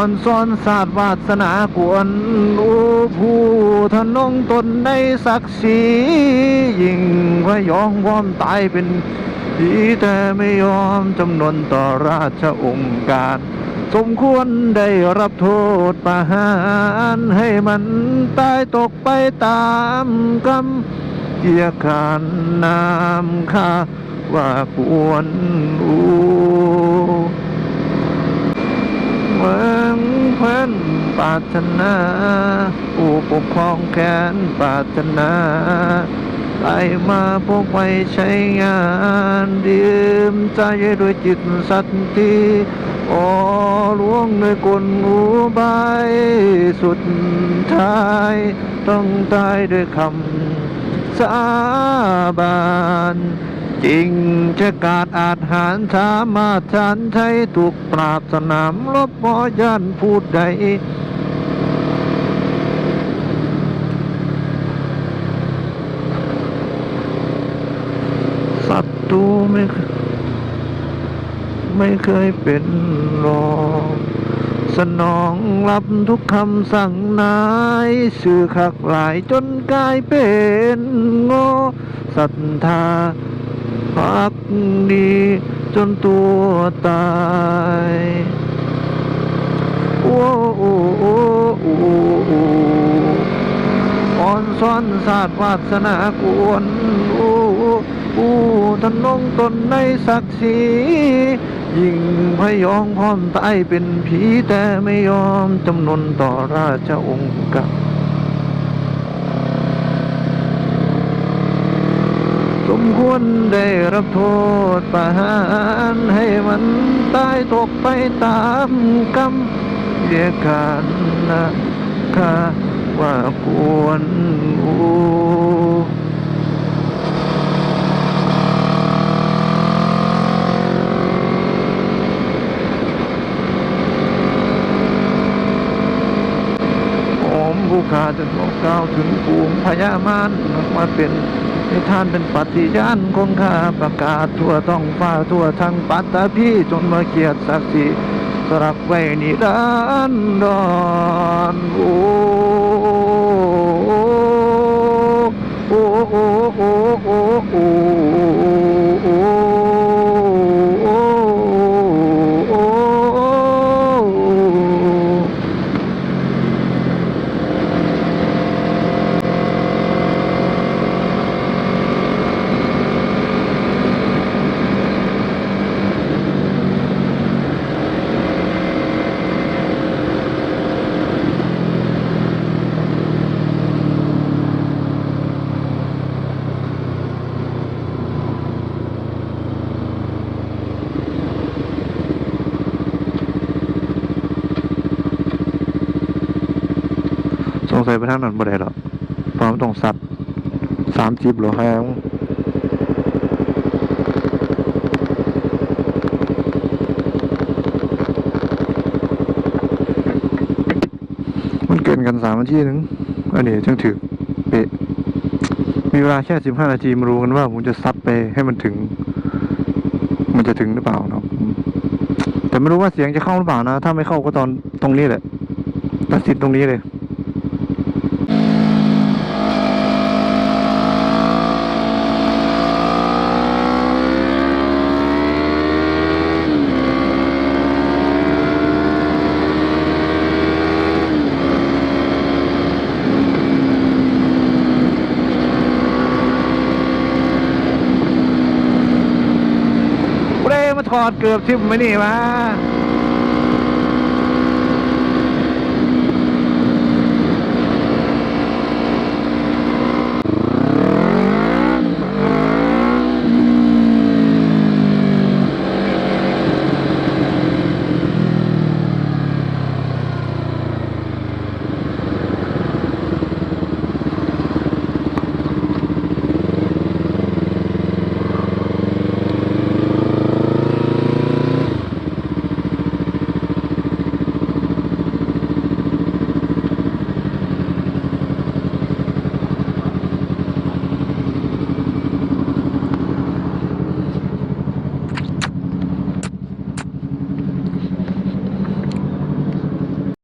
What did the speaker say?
อ่อนซ้อนศาสตร์วาสนากวนอูผู้ทนงตนในศักดิ์ศรียิ่งพยองวอมตายเป็นผีแต่ไม่ยอมจำนนต่อราชองค์การ สมควรได้รับโทษประหารให้มันตายตกไปตามกรรมเกียรขานนามข้าว่ากวนอู เมืองเพื่อนปรารถนา ผู้ปกครองแขนปรารถนาไล่มาพวกไปใช้งานดื่มใจด้วยจิตสัตย์ที่โอ้ลวงด้วยกลหูบายสุดท้าย ต้องตายด้วยคำสาบานจริงจะกาดอาจหารสามารถชันใช้ถูกปราบสนามรบพอย่านพูดใด ศั ตูไม่ไม่เคยเป็นรองสนองรับทุกคำสั่งนายสื่อขักหลายจนกลายเป็นโง่ศรัทธาพักดีจนตัวตายโอ้โอ้โอ้โอ้โอ้อ่อนซ้อนศาสตร์วาสนากวนโอ้ โอ้โอ้ทนงตนในศักดิ์ศรียิ่งพยองพร้อมตายเป็นผีแต่ไม่ยอมจำนนต่อราชองค์การสมควรได้รับโทษประหารให้มันตายตกไปตามกรรมเรียกกันนะข้าว่าควรอูโอม ผู้ขาจะบอกกล่าวถึงภูมิพญามารมาเป็นในท่านเป็นปฏิญาณคงข้าประกาศทั่วท้องฟ้าทั่วทั้งปัตตภีจนมาเกียรติศักดิ์ศรีสลักไว้นิรันดรโอ้โอ้โอ้โอ้โอ้โอ้โอ้โอ้ ส งสัยไปทางนั้นบ่ได้หรอกพราะมันต้องสัตว์สามจิบหรือแฮงมันเกินกันสามนาทีหนึง อันนี้จังถือเปะมีเวลาแค่สิบห้านาทีมารู้กันว่าผมจะซัดไปให้มันถึง มันจะถึงหรือเปล่าเนาะแต่ไม่รู้ว่าเสียงจะเข้าหรือเปล่านะ ถ้าไม่เข้าก็ตอนตรงนี้แหละตัดสินตรงนี้เลย เร่มาถ อดเกือบทิ่มไหมนี่มา